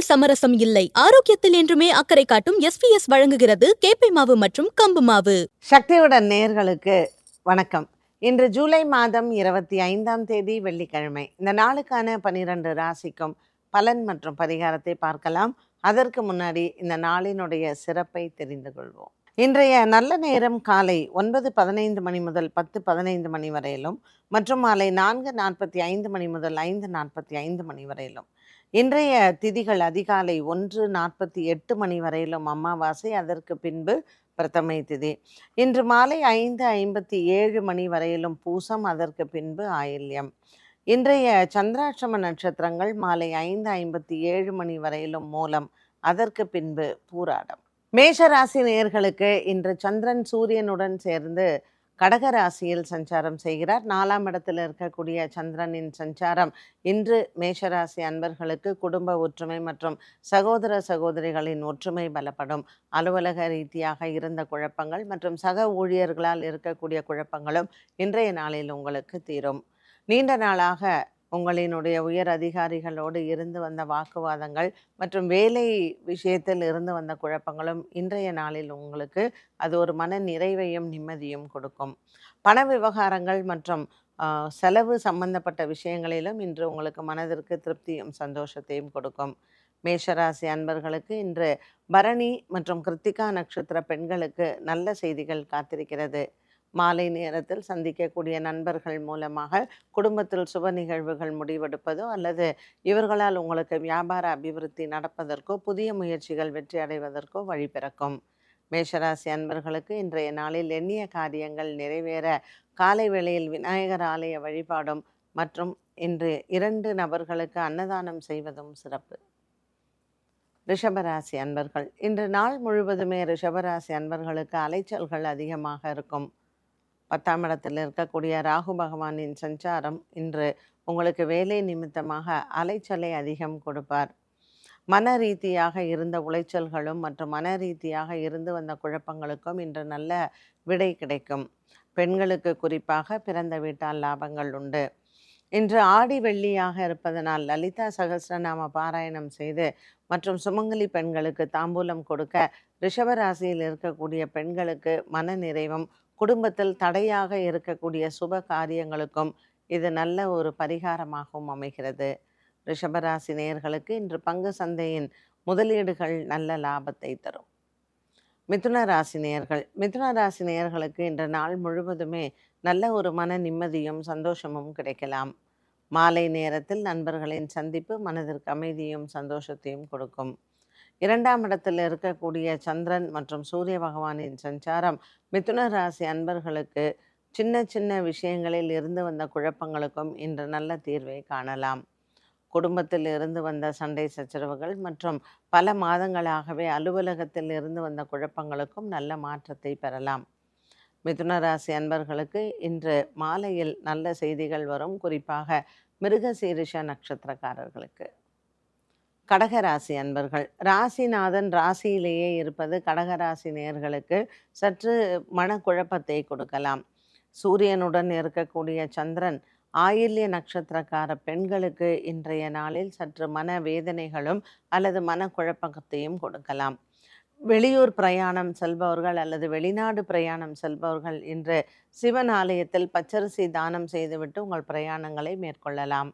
உணவில் சமரசம் இல்லை. ஆரோக்கியத்தில் என்றுமே அக்கறை காட்டும் எஸ்பிஎஸ் வழங்குகிறது கேப்பை மாவு மற்றும் கம்பு மாவு. சக்தியுடன் நேர்களுக்கு வணக்கம். இன்று ஜூலை மாதம் இருபத்தி ஐந்தாம் தேதி வெள்ளிக்கிழமை. இந்த நாளுக்கான பனிரெண்டு ராசிக்கும் பலன் மற்றும் பரிகாரத்தை பார்க்கலாம். அதற்கு முன்னாடி இந்த நாளினுடைய சிறப்பை தெரிந்து கொள்வோம். இன்றைய நல்ல நேரம் காலை ஒன்பது பதினைந்து மணி முதல் பத்து பதினைந்து மணி வரையிலும் மற்றும் மாலை நான்கு நாற்பத்தி ஐந்து மணி முதல் ஐந்து நாற்பத்தி ஐந்து மணி வரையிலும். இன்றைய திதிகள் அதிகாலை ஒன்று நாற்பத்தி எட்டு மணி வரையிலும் அமாவாசை அதற்கு பின்பு பிரதமை திதி. இன்று மாலை ஐந்து ஐம்பத்தி ஏழு மணி வரையிலும் பூசம் அதற்கு பின்பு ஆயில்யம். இன்றைய சந்திராட்சம நட்சத்திரங்கள் மாலை ஐந்து ஐம்பத்தி ஏழு மணி வரையிலும் மூலம் அதற்கு பின்பு பூராடம். மேஷராசி நேர்களுக்கு இன்று சந்திரன் சூரியனுடன் சேர்ந்து கடக ராசியில் சஞ்சாரம் செய்கிறார். நாலாம் இடத்தில் இருக்கக்கூடிய சந்திரனின் சஞ்சாரம் இன்று மேஷராசி அன்பர்களுக்கு குடும்ப ஒற்றுமை மற்றும் சகோதர சகோதரிகளின் ஒற்றுமை பலப்படும். அலுவலக ரீதியாக இருந்த குழப்பங்கள் மற்றும் சக ஊழியர்களால் இருக்கக்கூடிய குழப்பங்களும் இன்றைய நாளில் உங்களுக்கு தீரும். நீண்ட நாளாக உங்களினுடைய உயர் அதிகாரிகளோடு இருந்து வந்த வாக்குவாதங்கள் மற்றும் வேலை விஷயத்தில் இருந்து வந்த குழப்பங்களும் இன்றைய நாளில் உங்களுக்கு அது ஒரு மன நிறைவையும் நிம்மதியும் கொடுக்கும். பண விவகாரங்கள் மற்றும் செலவு சம்பந்தப்பட்ட விஷயங்களிலும் இன்று உங்களுக்கு மனதிற்கு திருப்தியும் சந்தோஷத்தையும் கொடுக்கும். மேஷராசி அன்பர்களுக்கு இன்று பரணி மற்றும் கிருத்திகா நட்சத்திர பெண்களுக்கு நல்ல செய்திகள் காத்திருக்கிறது. மாலை நேரத்தில் சந்திக்கக்கூடிய நண்பர்கள் மூலமாக குடும்பத்தில் சுப நிகழ்வுகள் முடிவெடுப்பதோ அல்லது இவர்களால் உங்களுக்கு வியாபார அபிவிருத்தி நடப்பதற்கோ புதிய முயற்சிகள் வெற்றி அடைவதற்கோ வழி பிறக்கும். மேஷராசி அன்பர்களுக்கு இன்றைய நாளில் எண்ணிய காரியங்கள் நிறைவேற காலை வேளையில் விநாயகர் ஆலய வழிபாடும் மற்றும் இன்று இரண்டு நபர்களுக்கு அன்னதானம் செய்வதும் சிறப்பு. ரிஷபராசி அன்பர்கள் இன்று நாள் முழுவதுமே ரிஷபராசி அன்பர்களுக்கு அலைச்சல்கள் அதிகமாக இருக்கும். பத்தாம் இடத்தில் இருக்கக்கூடிய ராகு பகவானின் சஞ்சாரம் இன்று உங்களுக்கு வேலை நிமித்தமாக அலைச்சலை அதிகம் கொடுப்பார். மன ரீதியாக இருந்த உளைச்சல்களும் மற்றும் மன ரீதியாக இருந்து வந்த குழப்பங்களுக்கும் இன்று நல்ல விடை கிடைக்கும். பெண்களுக்கு குறிப்பாக பிறந்த வீட்டால் லாபங்கள் உண்டு. இன்று ஆடி வெள்ளியாக இருப்பதனால் லலிதா சகசிரநாம பாராயணம் செய்து மற்றும் சுமங்கலி பெண்களுக்கு தாம்பூலம் கொடுக்க ரிஷபராசியில் இருக்கக்கூடிய பெண்களுக்கு மன நிறைவும் குடும்பத்தில் தடையாக இருக்கக்கூடிய சுப காரியங்களுக்கும் இது நல்ல ஒரு பரிகாரமாகவும் அமைகிறது. ரிஷபராசி நேயர்களுக்கு இன்று பங்கு சந்தையின் முதலீடுகள் நல்ல லாபத்தை தரும். மிதுன ராசி நேயர்கள் மிதுன ராசி நேயர்களுக்கு இன்று நாள் முழுவதுமே நல்ல ஒரு மன நிம்மதியும் சந்தோஷமும் கிடைக்கலாம். மாலை நேரத்தில் நண்பர்களின் சந்திப்பு மனதிற்கு அமைதியும் சந்தோஷத்தையும் கொடுக்கும். இரண்டாம் இடத்தில் இருக்கக்கூடிய சந்திரன் மற்றும் சூரிய பகவானின் சஞ்சாரம் மிதுன ராசி அன்பர்களுக்கு சின்ன சின்ன விஷயங்களில் இருந்து வந்த குழப்பங்களுக்கும் இன்று நல்ல தீர்வை காணலாம். குடும்பத்தில் இருந்து வந்த சண்டை சச்சரவுகள் மற்றும் பல மாதங்களாகவே அலுவலகத்தில் இருந்து வந்த குழப்பங்களுக்கும் நல்ல மாற்றத்தை பெறலாம். மிதுன ராசி அன்பர்களுக்கு இன்று மாலையில் நல்ல செய்திகள் வரும். குறிப்பாக மிருகசீரிஷ நட்சத்திரக்காரர்களுக்கு. கடகராசி அன்பர்கள். ராசிநாதன் ராசியிலேயே இருப்பது கடகராசி நேர்களுக்கு சற்று மனக்குழப்பத்தை கொடுக்கலாம். சூரியனுடன் இருக்கக்கூடிய சந்திரன் ஆயில்ய நட்சத்திரக்கார பெண்களுக்கு இன்றைய நாளில் சற்று மன வேதனைகளும் அல்லது மனக்குழப்பத்தையும் கொடுக்கலாம். வெளியூர் பிரயாணம் செல்பவர்கள் அல்லது வெளிநாடு பிரயாணம் செல்பவர்கள் இன்று சிவன் ஆலயத்தில் பச்சரிசி தானம் செய்துவிட்டு உங்கள் பிரயாணங்களை மேற்கொள்ளலாம்.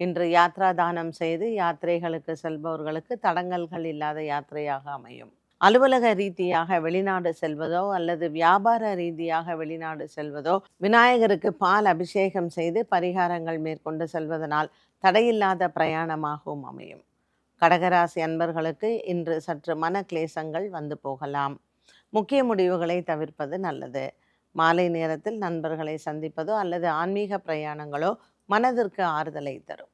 இன்று யாத்ரா தானம் செய்து யாத்திரைகளுக்கு செல்பவர்களுக்கு தடங்கல்கள் இல்லாத யாத்திரையாக அமையும். அலுவலக ரீதியாக வெளிநாடு செல்வதோ அல்லது வியாபார ரீதியாக வெளிநாடு செல்வதோ விநாயகருக்கு பால் அபிஷேகம் செய்து பரிகாரங்கள் மேற்கொண்டு செல்வதனால் தடையில்லாத பிரயாணமாகவும் அமையும். கடகராசி அன்பர்களுக்கு இன்று சற்று மன கிளேசங்கள் வந்து போகலாம். முக்கிய முடிவுகளை தவிர்ப்பது நல்லது. மாலை நேரத்தில் நண்பர்களை சந்திப்பதோ அல்லது ஆன்மீக பிரயாணங்களோ மனதிற்கு ஆறுதலை தரும்.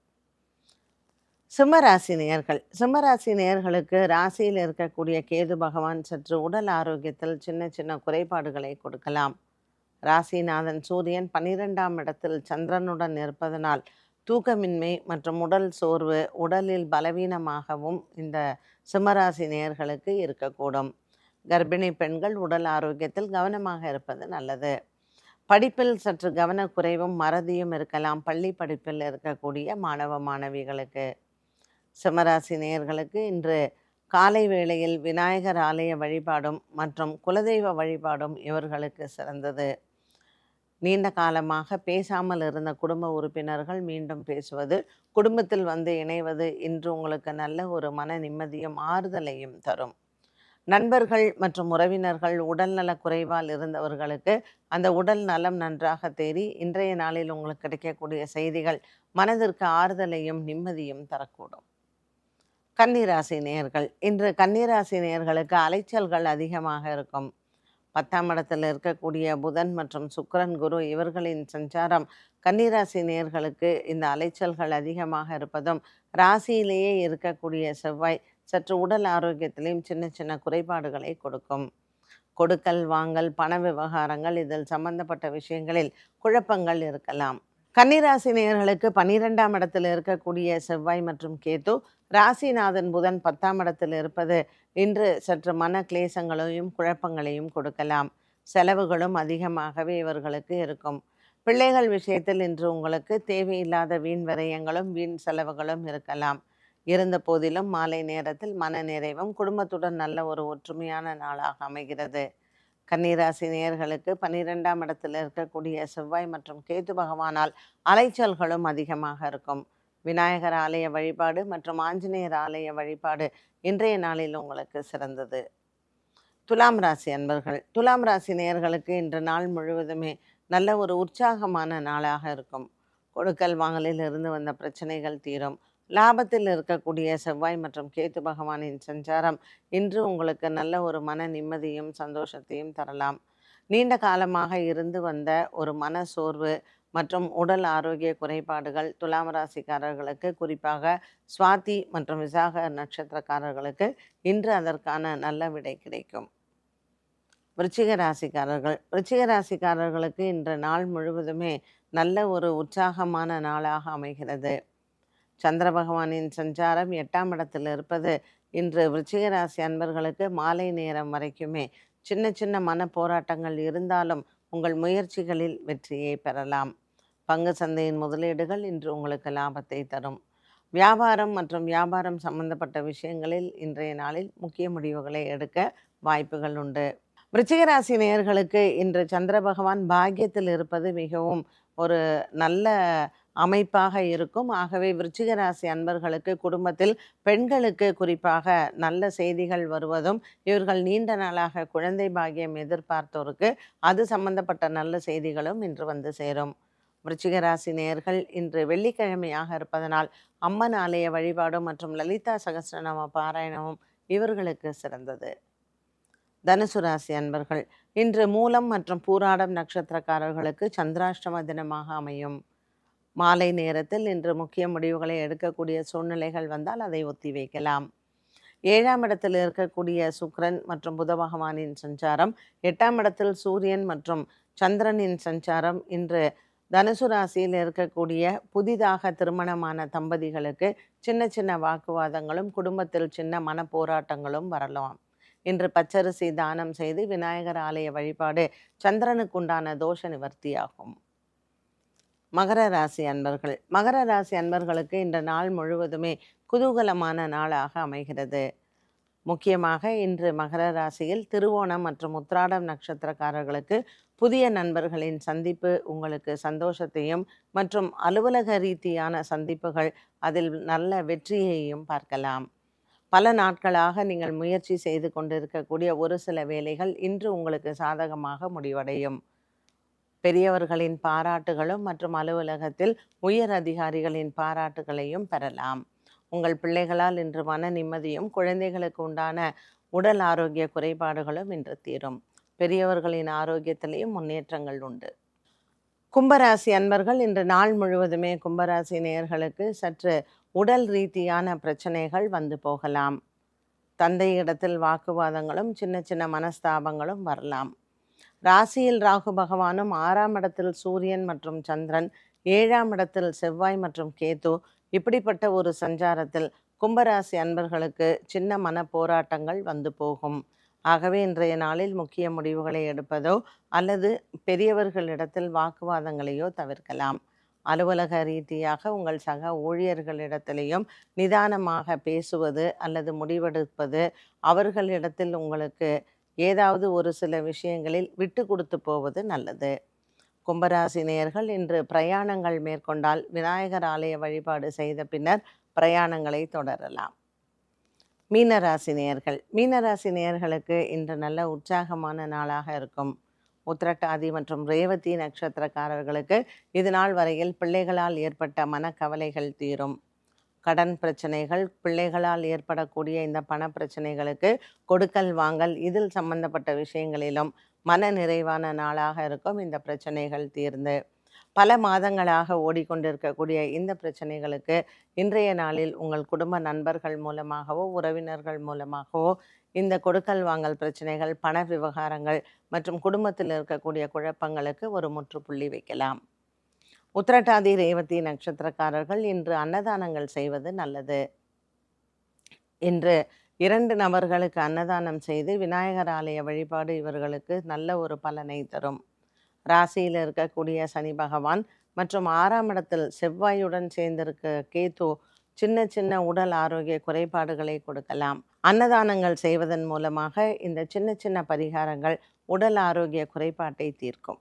சிம்மராசி நேர்கள். சிம்மராசி நேயர்களுக்கு ராசியில் இருக்கக்கூடிய கேது பகவான் சற்று உடல் ஆரோக்கியத்தில் சின்ன சின்ன குறைபாடுகளை கொடுக்கலாம். ராசிநாதன் சூரியன் பன்னிரெண்டாம் இடத்தில் சந்திரனுடன் இருப்பதனால் தூக்கமின்மை மற்றும் உடல் சோர்வு உடலில் பலவீனமாகவும் இந்த சிம்மராசி நேயர்களுக்கு இருக்கக்கூடும். கர்ப்பிணி பெண்கள் உடல் ஆரோக்கியத்தில் கவனமாக இருப்பது நல்லது. படிப்பில் சற்று கவனக்குறைவும் மறதியும் இருக்கலாம். பள்ளி படிப்பில் இருக்கக்கூடிய மாணவ மாணவிகளுக்கு சிம்மராசி நேயர்களுக்கு இன்று காலை வேளையில் விநாயகர் ஆலய வழிபாடும் மற்றும் குலதெய்வ வழிபாடும் இவர்களுக்கு சிறந்தது. நீண்ட காலமாக பேசாமல் இருந்த குடும்ப உறுப்பினர்கள் மீண்டும் பேசுவது குடும்பத்தில் வந்து இணைவது இன்று உங்களுக்கு நல்ல ஒரு மன நிம்மதியும் ஆறுதலையும் தரும். நண்பர்கள் மற்றும் உறவினர்கள் உடல்நல குறைவால் இருந்தவர்களுக்கு அந்த உடல் நலம் நன்றாக தேறி இன்றைய நாளில் உங்களுக்கு கிடைக்கக்கூடிய செய்திகள் மனதிற்கு ஆறுதலையும் நிம்மதியும் தரக்கூடும். கன்னிராசி நேயர்கள் இன்று கன்னிராசி நேயர்களுக்கு அலைச்சல்கள் அதிகமாக இருக்கும். பத்தாம் இடத்தில் இருக்கக்கூடிய புதன் மற்றும் சுக்கரன் குரு இவர்களின் சஞ்சாரம் கன்னிராசி நேயர்களுக்கு இந்த அலைச்சல்கள் அதிகமாக இருப்பதும் ராசியிலேயே இருக்கக்கூடிய செவ்வாய் சற்று உடல் ஆரோக்கியத்திலையும் சின்ன சின்ன குறைபாடுகளை கொடுக்கும். கொடுக்கல் வாங்கல் பண விவகாரங்கள் இதில் சம்பந்தப்பட்ட விஷயங்களில் குழப்பங்கள் இருக்கலாம். கன்னிராசி நேயர்களுக்கு பன்னிரெண்டாம் இடத்தில் இருக்கக்கூடிய செவ்வாய் மற்றும் கேது ராசிநாதன் புதன் பத்தாம் இடத்தில் இருப்பது இன்று சற்று மன கிளேசங்களையும் குழப்பங்களையும் கொடுக்கலாம். செலவுகளும் அதிகமாகவே இவர்களுக்கு இருக்கும். பிள்ளைகள் விஷயத்தில் இன்று உங்களுக்கு தேவையில்லாத வீண் விரயங்களும் வீண் செலவுகளும் இருக்கலாம். இருந்த போதிலும் மாலை நேரத்தில் மன நிறைவும் குடும்பத்துடன் நல்ல ஒரு ஒற்றுமையான நாளாக அமைகிறது. கன்னிராசி நேயர்களுக்கு பன்னிரெண்டாம் இடத்தில் இருக்கக்கூடிய செவ்வாய் மற்றும் கேது பகவானால் அலைச்சல்களும் அதிகமாக இருக்கும். விநாயகர் ஆலய வழிபாடு மற்றும் ஆஞ்சநேயர் ஆலய வழிபாடு இன்றைய நாளில் உங்களுக்கு சிறந்தது. துலாம் ராசி அன்பர்கள் துலாம் ராசி நேயர்களுக்கு இன்று நாள் முழுவதுமே நல்ல ஒரு உற்சாகமான நாளாக இருக்கும். கொடுக்கல் வாங்கலில் இருந்து வந்த பிரச்சனைகள் தீரும். லாபத்தில் இருக்கக்கூடிய செவ்வாய் மற்றும் கேத்து பகவானின் சஞ்சாரம் இன்று உங்களுக்கு நல்ல ஒரு மன நிம்மதியும் சந்தோஷத்தையும் தரலாம். நீண்ட காலமாக இருந்து வந்த ஒரு மன சோர்வு மற்றும் உடல் ஆரோக்கிய குறைபாடுகள் துலாம் ராசிக்காரர்களுக்கு குறிப்பாக சுவாதி மற்றும் விசாக நட்சத்திரக்காரர்களுக்கு இன்று அதற்கான நல்ல விடை கிடைக்கும். விருச்சிக ராசிக்காரர்கள் விருச்சிக ராசிக்காரர்களுக்கு இன்று நாள் முழுவதுமே நல்ல ஒரு உற்சாகமான நாளாக அமைகிறது. சந்திர பகவானின் சஞ்சாரம் எட்டாம் இடத்தில் இருப்பது. இன்று விருச்சிக ராசி அன்பர்களுக்கு மாலை நேரம் வரைக்குமே சின்ன சின்ன மன போராட்டங்கள் இருந்தாலும் உங்கள் முயற்சிகளில் வெற்றியை பெறலாம். பங்கு சந்தையின் முதலீடுகள் இன்று உங்களுக்கு லாபத்தை தரும். வியாபாரம் மற்றும் வியாபாரம் சம்பந்தப்பட்ட விஷயங்களில் இன்றைய நாளில் முக்கிய முடிவுகளை எடுக்க வாய்ப்புகள் உண்டு. விருச்சிகராசி நேயர்களுக்கு இன்று சந்திர பகவான் பாக்கியத்தில் இருப்பது மிகவும் ஒரு நல்ல அமைப்பாக இருக்கும். ஆகவே விருச்சிக ராசி அன்பர்களுக்கு குடும்பத்தில் பெண்களுக்கு குறிப்பாக நல்ல செய்திகள் வருவதும் இவர்கள் நீண்ட நாளாக குழந்தை பாகியம் எதிர்பார்த்தோருக்கு அது சம்பந்தப்பட்ட நல்ல செய்திகளும் இன்று வந்து சேரும். விருச்சிகராசி நேயர்கள் இன்று வெள்ளிக்கிழமையாக இருப்பதனால் அம்மன் ஆலய வழிபாடும் மற்றும் லலிதா சகசிரநாம பாராயணமும் இவர்களுக்கு சிறந்தது. தனுசு ராசி அன்பர்கள் இன்று மூலம் மற்றும் பூராடம் நட்சத்திரக்காரர்களுக்கு சந்திராஷ்டம தினமாக அமையும். மாலை நேரத்தில் இன்று முக்கிய முடிவுகளை எடுக்கக்கூடிய சூழ்நிலைகள் வந்தால் அதை ஒத்தி வைக்கலாம். ஏழாம் இடத்தில் இருக்கக்கூடிய சுக்ரன் மற்றும் புத பகவானின் சஞ்சாரம் எட்டாம் இடத்தில் சூரியன் மற்றும் சந்திரனின் சஞ்சாரம் இன்று தனுசு ராசியில் இருக்கக்கூடிய புதிதாக திருமணமான தம்பதிகளுக்கு சின்ன சின்ன வாக்குவாதங்களும் குடும்பத்தில் சின்ன மன போராட்டங்களும் வரலாம். இன்று பச்சரிசி தானம் செய்து விநாயகர் ஆலய வழிபாடு சந்திரனுக்குண்டான தோஷ நிவர்த்தியாகும். மகர ராசி அன்பர்கள். மகர ராசி அன்பர்களுக்கு இந்த நாள் முழுவதுமே குதூகலமான நாளாக அமைகிறது. முக்கியமாக இன்று மகர ராசியில் திருவோணம் மற்றும் உத்ராடம் நட்சத்திரக்காரர்களுக்கு புதிய நண்பர்களின் சந்திப்பு உங்களுக்கு சந்தோஷத்தையும் மற்றும் அலுவலக ரீதியான சந்திப்புகள் அதில் நல்ல வெற்றியையும் பார்க்கலாம். பல நாட்களாக நீங்கள் முயற்சி செய்து கொண்டிருக்கக்கூடிய ஒரு சில வேலைகள் இன்று உங்களுக்கு சாதகமாக முடிவடையும். பெரியவர்களின் பாராட்டுகளும் மற்றும் அலுவலகத்தில் உயர் அதிகாரிகளின் பாராட்டுகளையும் பெறலாம். உங்கள் பிள்ளைகளால் இன்று மன நிம்மதியும் குழந்தைகளுக்கு உண்டான உடல் ஆரோக்கிய குறைபாடுகளும் இன்று தீரும். பெரியவர்களின் ஆரோக்கியத்திலேயும் முன்னேற்றங்கள் உண்டு. கும்பராசி அன்பர்கள் இன்று நாள் முழுவதுமே கும்பராசி நேயர்களுக்கு சற்று உடல் ரீதியான பிரச்சனைகள் வந்து போகலாம். தந்தையிடத்தில் வாக்குவாதங்களும் சின்ன சின்ன மனஸ்தாபங்களும் வரலாம். ராசியில் ராகு பகவானும் ஆறாம் இடத்தில் சூரியன் மற்றும் சந்திரன் ஏழாம் இடத்தில் செவ்வாய் மற்றும் கேது. இப்படிப்பட்ட ஒரு சஞ்சாரத்தில் கும்பராசி அன்பர்களுக்கு சின்ன மன போராட்டங்கள் வந்து போகும். ஆகவே இன்றைய நாளில் முக்கிய முடிவுகளை எடுப்பதோ அல்லது பெரியவர்களிடத்தில் வாக்குவாதங்களையோ தவிர்க்கலாம். அலுவலக ரீதியாக உங்கள் சக ஊழியர்களிடத்திலையும் நிதானமாக பேசுவது அல்லது முடிவெடுப்பது அவர்களிடத்தில் உங்களுக்கு ஏதாவது ஒரு சில விஷயங்களில் விட்டு கொடுத்து போவது நல்லது. கும்பராசி நேயர்கள் இன்று பிரயாணங்கள் மேற்கொண்டால் விநாயகர் ஆலய வழிபாடு செய்த பின்னர் பிரயாணங்களை தொடரலாம். மீனராசி நேயர்கள் மீனராசி நேயர்களுக்கு இன்று நல்ல உற்சாகமான நாளாக இருக்கும். உத்திரட்டாதி மற்றும் ரேவதி நட்சத்திரக்காரர்களுக்கு இது நாள் வரையில் பிள்ளைகளால் ஏற்பட்ட மனக்கவலைகள் தீரும். கடன் பிரச்சனைகள் பிள்ளைகளால் ஏற்படக்கூடிய இந்த பண பிரச்சனைகளுக்கு கொடுக்கல் வாங்கல் இதில் சம்பந்தப்பட்ட விஷயங்களிலும் மன நிறைவான நாளாக இருக்கும் இந்த பிரச்சனைகள் தீர்ந்து. பல மாதங்களாக ஓடிக்கொண்டிருக்கக்கூடிய இந்த பிரச்சனைகளுக்கு இன்றைய நாளில் உங்கள் குடும்ப நண்பர்கள் மூலமாகவோ உறவினர்கள் மூலமாகவோ இந்த கொடுக்கல் வாங்கல் பிரச்சனைகள் பண விவகாரங்கள் மற்றும் குடும்பத்தில் இருக்கக்கூடிய குழப்பங்களுக்கு ஒரு முற்றுப்புள்ளி வைக்கலாம். உத்திரட்டாதி ரேவதி நட்சத்திரக்காரர்கள் இன்று அன்னதானங்கள் செய்வது நல்லது. இன்று இரண்டு நபர்களுக்கு அன்னதானம் செய்து விநாயகர் ஆலய வழிபாடு இவர்களுக்கு நல்ல ஒரு பலனை தரும். ராசியில் இருக்கக்கூடிய சனி பகவான் மற்றும் ஆறாம் இடத்தில் செவ்வாயுடன் சேர்ந்திருக்க கேத்து சின்ன சின்ன உடல் ஆரோக்கிய குறைபாடுகளை கொடுக்கலாம். அன்னதானங்கள் செய்வதன் மூலமாக இந்த சின்ன சின்ன பரிகாரங்கள் உடல் ஆரோக்கிய குறைபாட்டை தீர்க்கும்.